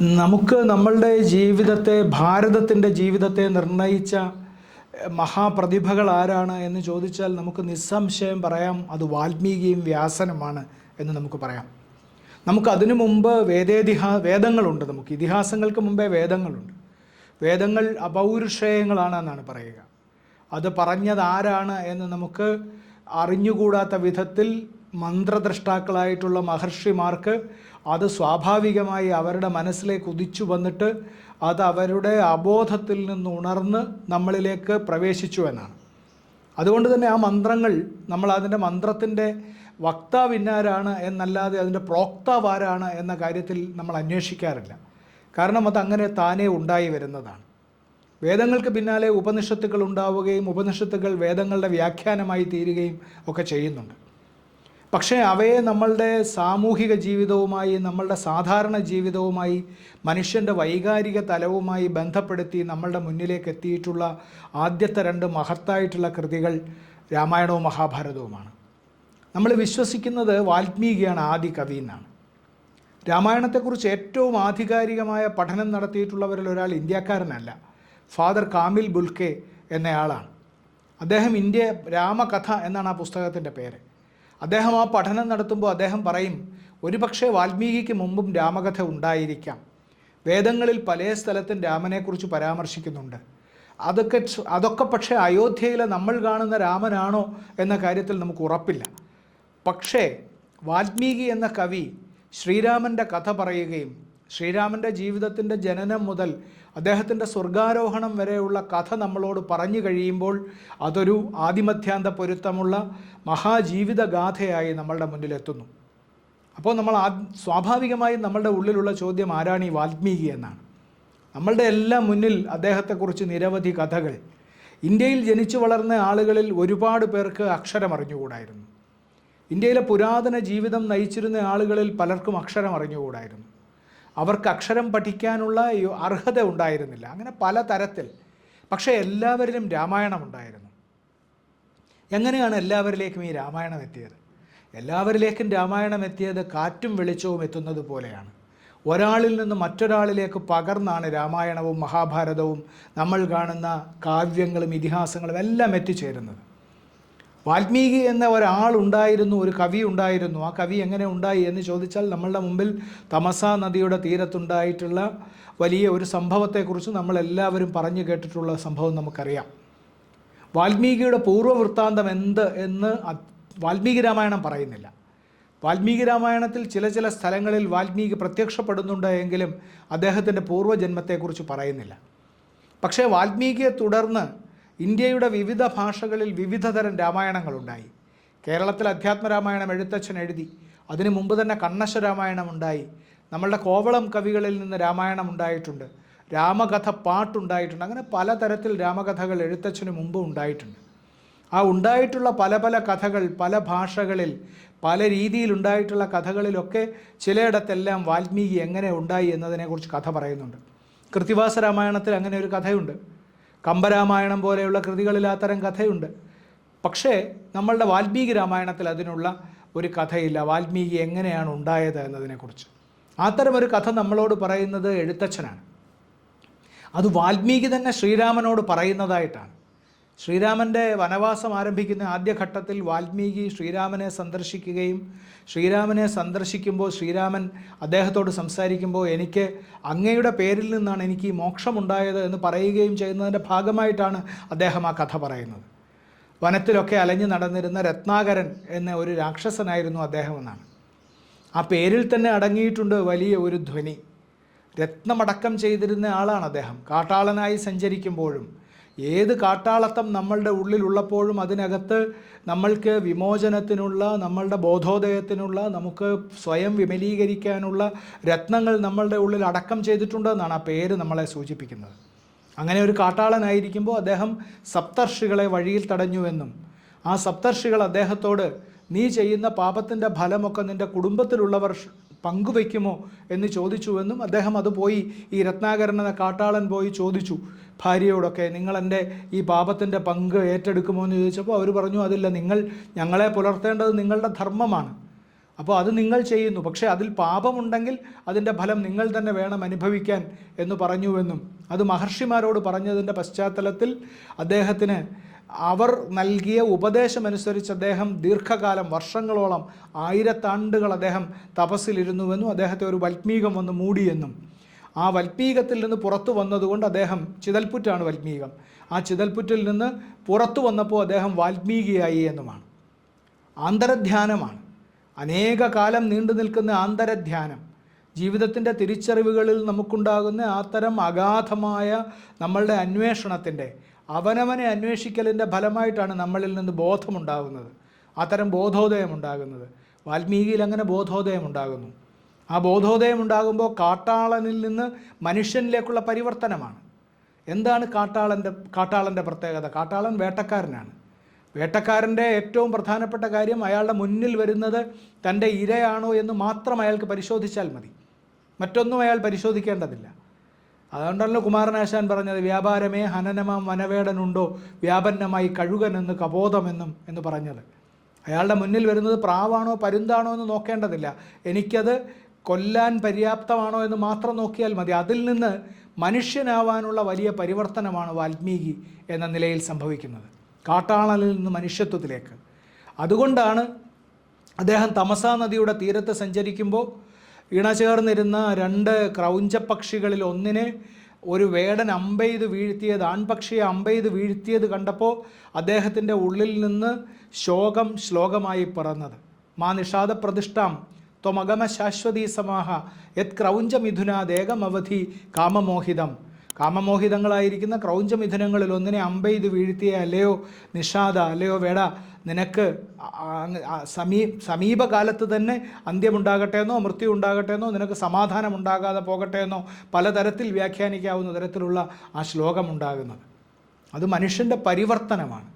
നമുക്ക് നമ്മളുടെ ജീവിതത്തെ ഭാരതത്തിന്റെ ജീവിതത്തെ നിർണയിച്ച മഹാപ്രതിഭകൾ ആരാണ് എന്ന് ചോദിച്ചാൽ നമുക്ക് നിസ്സംശയം പറയാം അത് വാൽമീകിയും വ്യാസനുമാണ് എന്ന് നമുക്ക് പറയാം. നമുക്ക് അതിനു മുമ്പ് വേദേതിഹാ വേദങ്ങളുണ്ട് നമുക്ക്. ഇതിഹാസങ്ങൾക്ക് മുമ്പേ വേദങ്ങളുണ്ട്. വേദങ്ങൾ അപൗരുഷേയങ്ങളാണെന്നാണ് പറയുക. അത് പറഞ്ഞത് ആരാണ് എന്ന് നമുക്ക് അറിഞ്ഞുകൂടാത്ത വിധത്തിൽ മന്ത്രദ്രഷ്ടാക്കളായിട്ടുള്ള മഹർഷിമാർക്ക് അത് സ്വാഭാവികമായി അവരുടെ മനസ്സിലേക്ക് ഉദിച്ചു വന്നിട്ട് അത് അവരുടെ അബോധത്തിൽ നിന്ന് ഉണർന്ന് നമ്മളിലേക്ക് പ്രവേശിച്ചു എന്നാണ്. അതുകൊണ്ട് തന്നെ ആ മന്ത്രങ്ങൾ നമ്മൾ അതിന്റെ മന്ത്രത്തിന്റെ വക്താവിന്നാരാണ് എന്നല്ലാതെ അതിന്റെ പ്രോക്താവ് ആരാണ് എന്ന കാര്യത്തിൽ നമ്മൾ അന്വേഷിക്കാറില്ല. കാരണം അത് അങ്ങനെ താനേ ഉണ്ടായി വരുന്നതാണ്. വേദങ്ങൾക്ക് പിന്നാലെ ഉപനിഷത്തുക്കൾ ഉണ്ടാവുകയും ഉപനിഷത്തുക്കൾ വേദങ്ങളുടെ വ്യാഖ്യാനമായി തീരുകയും ഒക്കെ ചെയ്യുന്നുണ്ട്. പക്ഷേ അവയെ നമ്മളുടെ സാമൂഹിക ജീവിതവുമായി നമ്മളുടെ സാധാരണ ജീവിതവുമായി മനുഷ്യന്റെ വൈകാരിക തലവുമായി ബന്ധപ്പെടുത്തി നമ്മളുടെ മുന്നിലേക്ക് എത്തിയിട്ടുള്ള ആദ്യത്തെ രണ്ട് മഹത്തായിട്ടുള്ള കൃതികൾ രാമായണവും മഹാഭാരതവുമാണ്. നമ്മൾ വിശ്വസിക്കുന്നത് വാൽമീകിയാണ് ആദി കവി എന്നാണ്. രാമായണത്തെക്കുറിച്ച് ഏറ്റവും ആധികാരികമായ പഠനം നടത്തിയിട്ടുള്ളവരിൽ ഒരാൾ ഇന്ത്യക്കാരനല്ല ഫാദർ കാമിൽ ബുൽക്കെ എന്നയാളാണ്. അദ്ദേഹം ഇന്ത്യ രാമകഥ എന്നാണ് ആ പുസ്തകത്തിന്റെ പേര്. അദ്ദേഹം ആ പഠനം നടത്തുമ്പോൾ അദ്ദേഹം പറയും ഒരുപക്ഷെ വാൽമീകിക്ക് മുമ്പും രാമകഥ ഉണ്ടായിരിക്കാം. വേദങ്ങളിൽ പല സ്ഥലത്തും രാമനെക്കുറിച്ച് പരാമർശിക്കുന്നുണ്ട്. അതൊക്കെ അതൊക്കെ പക്ഷേ അയോധ്യയിലെ നമ്മൾ കാണുന്ന രാമനാണോ എന്ന കാര്യത്തിൽ നമുക്ക് ഉറപ്പില്ല. പക്ഷേ വാൽമീകി എന്ന കവി ശ്രീരാമന്റെ കഥ പറയുകയും ശ്രീരാമന്റെ ജീവിതത്തിന്റെ ജനനം മുതൽ അദ്ദേഹത്തിന്റെ സ്വർഗാരോഹണം വരെയുള്ള കഥ നമ്മളോട് പറഞ്ഞു കഴിയുമ്പോൾ അതൊരു ആദിമധ്യാന്ത പൊരുത്തമുള്ള മഹാജീവിതഗാഥയായി നമ്മളുടെ മുന്നിലെത്തുന്നു. അപ്പോൾ നമ്മൾ ആ സ്വാഭാവികമായും നമ്മളുടെ ഉള്ളിലുള്ള ചോദ്യം ആരാണ് ഈ വാൽമീകി എന്നാണ്. നമ്മളുടെ എല്ലാം മുന്നിൽ അദ്ദേഹത്തെക്കുറിച്ച് നിരവധി കഥകൾ. ഇന്ത്യയിൽ ജനിച്ചു വളർന്ന ആളുകളിൽ ഒരുപാട് പേർക്ക് അക്ഷരം അറിഞ്ഞുകൂടായിരുന്നു ഇന്ത്യയിലെ പുരാതന ജീവിതം നയിച്ചിരുന്ന ആളുകളിൽ പലർക്കും അക്ഷരം അറിഞ്ഞുകൂടായിരുന്നു അവർക്ക് അക്ഷരം പഠിക്കാനുള്ള അർഹത ഉണ്ടായിരുന്നില്ല. അങ്ങനെ പല തരത്തിൽ. പക്ഷേ എല്ലാവരിലും രാമായണം ഉണ്ടായിരുന്നു. എങ്ങനെയാണ് എല്ലാവരിലേക്കും ഈ രാമായണം എത്തിയത്? എല്ലാവരിലേക്കും രാമായണം എത്തിയത് കാറ്റും വെളിച്ചവും എത്തുന്നത് പോലെയാണ്. ഒരാളിൽ നിന്ന് മറ്റൊരാളിലേക്ക് പകർന്നാണ് രാമായണവും മഹാഭാരതവും നമ്മൾ കാണുന്ന കാവ്യങ്ങളും ഇതിഹാസങ്ങളും എല്ലാം എത്തിച്ചേരുന്നത്. വാൽമീകി എന്ന ഒരാളുണ്ടായിരുന്നു ഒരു കവി ഉണ്ടായിരുന്നു. ആ കവി എങ്ങനെ ഉണ്ടായി എന്ന് ചോദിച്ചാൽ നമ്മളുടെ മുമ്പിൽ തമസ നദിയുടെ തീരത്തുണ്ടായിട്ടുള്ള വലിയ ഒരു സംഭവത്തെക്കുറിച്ച് നമ്മളെല്ലാവരും പറഞ്ഞു കേട്ടിട്ടുള്ള സംഭവം നമുക്കറിയാം. വാൽമീകിയുടെ പൂർവവൃത്താന്തം എന്ത് എന്ന് വാൽമീകി രാമായണം പറയുന്നില്ല. വാൽമീകി രാമായണത്തിൽ ചില ചില സ്ഥലങ്ങളിൽ വാൽമീകി പ്രത്യക്ഷപ്പെടുന്നുണ്ട് എങ്കിലും അദ്ദേഹത്തിന്റെ പൂർവജന്മത്തെക്കുറിച്ച് പറയുന്നില്ല. പക്ഷേ വാൽമീകിയെ തുടർന്ന് ഇന്ത്യയുടെ വിവിധ ഭാഷകളിൽ വിവിധ തരം രാമായണങ്ങളുണ്ടായി. കേരളത്തിൽ അധ്യാത്മരാമായണം എഴുത്തച്ഛൻ എഴുതി അതിനു മുമ്പ് തന്നെ കണ്ണശ രാമായണം ഉണ്ടായി. നമ്മളുടെ കോവളം കവികളിൽ നിന്ന് രാമായണം ഉണ്ടായിട്ടുണ്ട്. രാമകഥ പാട്ടുണ്ടായിട്ടുണ്ട്. അങ്ങനെ പലതരത്തിൽ രാമകഥകൾ എഴുത്തച്ഛന് മുമ്പ് ഉണ്ടായിട്ടുണ്ട്. ആ ഉണ്ടായിട്ടുള്ള പല പല കഥകൾ പല ഭാഷകളിൽ പല രീതിയിൽ ഉണ്ടായിട്ടുള്ള കഥകളിലൊക്കെ ചിലയിടത്തെല്ലാം വാൽമീകി എങ്ങനെ ഉണ്ടായി എന്നതിനെക്കുറിച്ച് കഥ പറയുന്നുണ്ട്. കൃത്തിവാസ രാമായണത്തിൽ അങ്ങനെ ഒരു കഥയുണ്ട്. കമ്പരാമായണം പോലെയുള്ള കൃതികളിൽ അത്തരം കഥയുണ്ട്. പക്ഷേ നമ്മളുടെ വാൽമീകി രാമായണത്തിൽ അതിനുള്ള ഒരു കഥയില്ല. വാൽമീകി എങ്ങനെയാണ് ഉണ്ടായത് എന്നതിനെക്കുറിച്ച്. അത്തരം ഒരു കഥ നമ്മളോട് പറയുന്നത് എഴുത്തച്ഛനാണ്. അത് വാൽമീകി തന്നെ ശ്രീരാമനോട് പറയുന്നതായിട്ടാണ്. ശ്രീരാമന്റെ വനവാസം ആരംഭിക്കുന്ന ആദ്യഘട്ടത്തിൽ വാൽമീകി ശ്രീരാമനെ സന്ദർശിക്കുകയും ശ്രീരാമനെ സന്ദർശിക്കുമ്പോൾ ശ്രീരാമൻ അദ്ദേഹത്തോട് സംസാരിക്കുമ്പോൾ എനിക്ക് അങ്ങയുടെ പേരിൽ നിന്നാണ് എനിക്ക് ഈ മോക്ഷമുണ്ടായത് എന്ന് പറയുകയും ചെയ്യുന്നതിന്റെ ഭാഗമായിട്ടാണ് അദ്ദേഹം ആ കഥ പറയുന്നത്. വനത്തിലൊക്കെ അലഞ്ഞു നടന്നിരുന്ന രത്നാകരൻ എന്ന ഒരു രാക്ഷസനായിരുന്നു അദ്ദേഹം എന്നാണ്. ആ പേരിൽ തന്നെ അടങ്ങിയിട്ടുണ്ട് വലിയ ഒരു ധ്വനി. രത്നമടക്കം ചെയ്തിരുന്ന ആളാണ് അദ്ദേഹം. കാട്ടാളനായി സഞ്ചരിക്കുമ്പോഴും ഏത് കാട്ടാളത്തം നമ്മളുടെ ഉള്ളിലുള്ളപ്പോഴും അതിനകത്ത് നമ്മൾക്ക് വിമോചനത്തിനുള്ള നമ്മളുടെ ബോധോദയത്തിനുള്ള നമുക്ക് സ്വയം വിമലീകരിക്കാനുള്ള രത്നങ്ങൾ നമ്മളുടെ ഉള്ളിൽ അടക്കം ചെയ്തിട്ടുണ്ടെന്നാണ് ആ പേര് നമ്മളെ സൂചിപ്പിക്കുന്നത്. അങ്ങനെ ഒരു കാട്ടാളനായിരിക്കുമ്പോൾ അദ്ദേഹം സപ്തർഷികളെ വഴിയിൽ തടഞ്ഞുവെന്നും ആ സപ്തർഷികൾ അദ്ദേഹത്തോട് നീ ചെയ്യുന്ന പാപത്തിന്റെ ഫലമൊക്കെ നിന്റെ കുടുംബത്തിലുള്ളവർ പങ്കുവയ്ക്കുമോ എന്ന് ചോദിച്ചുവെന്നും അദ്ദേഹം അത് പോയി ഈ രത്നാകരൻ എന്ന കാട്ടാളൻ പോയി ചോദിച്ചു. ഭാര്യയോടൊക്കെ നിങ്ങൾ എന്റെ ഈ പാപത്തിന്റെ പങ്ക് ഏറ്റെടുക്കുമോ? എന്ന് ചോദിച്ചപ്പോൾ അവർ പറഞ്ഞു അതില്ല നിങ്ങൾ ഞങ്ങളെ പുലർത്തേണ്ടത് നിങ്ങളുടെ ധർമ്മമാണ്. അപ്പോൾ അത് നിങ്ങൾ ചെയ്യുന്നു. പക്ഷേ അതിൽ പാപമുണ്ടെങ്കിൽ അതിന്റെ ഫലം നിങ്ങൾ തന്നെ വേണം അനുഭവിക്കാൻ എന്ന് പറഞ്ഞുവെന്നും. അത് മഹർഷിമാരോട് പറഞ്ഞതിന്റെ പശ്ചാത്തലത്തിൽ അദ്ദേഹത്തിന് അവർ നൽകിയ ഉപദേശമനുസരിച്ച് അദ്ദേഹം ദീർഘകാലം വർഷങ്ങളോളം ആയിരത്താണ്ടുകൾ അദ്ദേഹം തപസ്സിലിരുന്നുവെന്നും അദ്ദേഹത്തെ ഒരു വൽമീകം വന്ന് മൂടിയെന്നും. ആ വൽമീകത്തിൽ നിന്ന് പുറത്തു വന്നതുകൊണ്ട് അദ്ദേഹം ചിതൽപ്പുറ്റാണ് വൽമീകം. ആ ചിതൽപ്പുറ്റിൽ നിന്ന് പുറത്തു വന്നപ്പോൾ അദ്ദേഹം വാൽമീകിയായി എന്നുമാണ്. ആന്തരധ്യാനമാണ്. അനേക കാലം നീണ്ടു നിൽക്കുന്ന ആന്തരധ്യാനം. ജീവിതത്തിന്റെ തിരിച്ചറിവുകളിൽ നമുക്കുണ്ടാകുന്ന അത്തരം അഗാധമായ നമ്മളുടെ അന്വേഷണത്തിന്റെ അവനവനെ അന്വേഷിക്കലിന്റെ ഫലമായിട്ടാണ് നമ്മളിൽ നിന്ന് ബോധമുണ്ടാകുന്നത്. അത്തരം ബോധോദയം ഉണ്ടാകുന്നത്. വാൽമീകിയിൽ അങ്ങനെ ബോധോദയം ഉണ്ടാകുന്നു. ആ ബോധോദയം ഉണ്ടാകുമ്പോൾ കാട്ടാളനിൽ നിന്ന് മനുഷ്യനിലേക്കുള്ള പരിവർത്തനമാണ്. എന്താണ് കാട്ടാളന്റെ കാട്ടാളന്റെ പ്രത്യേകത? കാട്ടാളൻ വേട്ടക്കാരനാണ്. വേട്ടക്കാരന്റെ ഏറ്റവും പ്രധാനപ്പെട്ട കാര്യം അയാളുടെ മുന്നിൽ വരുന്നത് തന്റെ ഇരയാണോ എന്ന് മാത്രം അയാൾക്ക് പരിശോധിച്ചാൽ മതി. മറ്റൊന്നും അയാൾ പരിശോധിക്കേണ്ടതില്ല. അതുകൊണ്ടല്ലോ കുമാരനാശാൻ പറഞ്ഞത് വ്യാപാരമേ ഹനനമാം വനവേടനുണ്ടോ? വ്യാപന്നമായി കഴുകനെന്ന് കബോധമെന്നും എന്ന് പറഞ്ഞത്. അയാളുടെ മുന്നിൽ വരുന്നത് പ്രാവാണോ പരുന്താണോ എന്ന് നോക്കേണ്ടതില്ല. എനിക്കത് കൊല്ലാൻ പര്യാപ്തമാണോ എന്ന് മാത്രം നോക്കിയാൽ മതി. അതിൽ നിന്ന് മനുഷ്യനാവാനുള്ള വലിയ പരിവർത്തനമാണ് വാൽമീകി എന്ന നിലയിൽ സംഭവിക്കുന്നത്. കാട്ടാളനിൽ നിന്ന് മനുഷ്യത്വത്തിലേക്ക്. അതുകൊണ്ടാണ് അദ്ദേഹം തമസാ നദിയുടെ തീരത്ത് സഞ്ചരിക്കുമ്പോൾ ഇണചേർന്നിരുന്ന രണ്ട് ക്രൗഞ്ചപ്പക്ഷികളിൽ ഒന്നിനെ ഒരു വേടൻ അമ്പെയ്ത് വീഴ്ത്തിയത് ആൺപക്ഷിയെ അമ്പെയ്ത് വീഴ്ത്തിയത് കണ്ടപ്പോൾ അദ്ദേഹത്തിന്റെ ഉള്ളിൽ നിന്ന് ശോകം ശ്ലോകമായി പിറന്നത്. മാ നിഷാദ പ്രതിഷ്ഠാം ത്വമഗമ ശാശ്വതീ സമാഹ യത് ക്രൗഞ്ച ക്രൗഞ്ചമിഥുനാദേകമവധി കാമമോഹിതം. കാമമോഹിതങ്ങളായിരിക്കുന്ന ക്രൗഞ്ചമിഥുനങ്ങളിൽ ഒന്നിനെ അമ്പെയ്ത് വീഴ്ത്തിയ അല്ലയോ നിഷാദ അല്ലയോ വേട നിനക്ക് സമീ സമീപകാലത്ത് തന്നെ അന്ത്യമുണ്ടാകട്ടെ എന്നോ മൃത്യു ഉണ്ടാകട്ടെ എന്നോ നിനക്ക് സമാധാനം ഉണ്ടാകാതെ പോകട്ടെ എന്നോ പലതരത്തിൽ വ്യാഖ്യാനിക്കാവുന്ന തരത്തിലുള്ള ആ ശ്ലോകമുണ്ടാകുന്നത്. അത് മനുഷ്യന്റെ പരിവർത്തനമാണ്.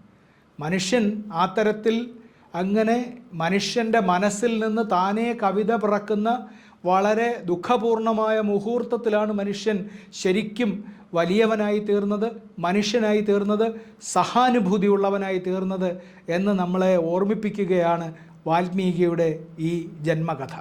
മനുഷ്യൻ ആ തരത്തിൽ അങ്ങനെ മനുഷ്യന്റെ മനസ്സിൽ നിന്ന് താനേ കവിത പിറക്കുന്ന വളരെ ദുഃഖപൂർണമായ മുഹൂർത്തത്തിലാണ് മനുഷ്യൻ ശരിക്കും വലിയവനായി തീർന്നത് മനുഷ്യനായി തീർന്നത് സഹാനുഭൂതിയുള്ളവനായി തീർന്നത് എന്ന് നമ്മളെ ഓർമ്മിപ്പിക്കുകയാണ് വാൽമീകിയുടെ ഈ ജന്മകഥ.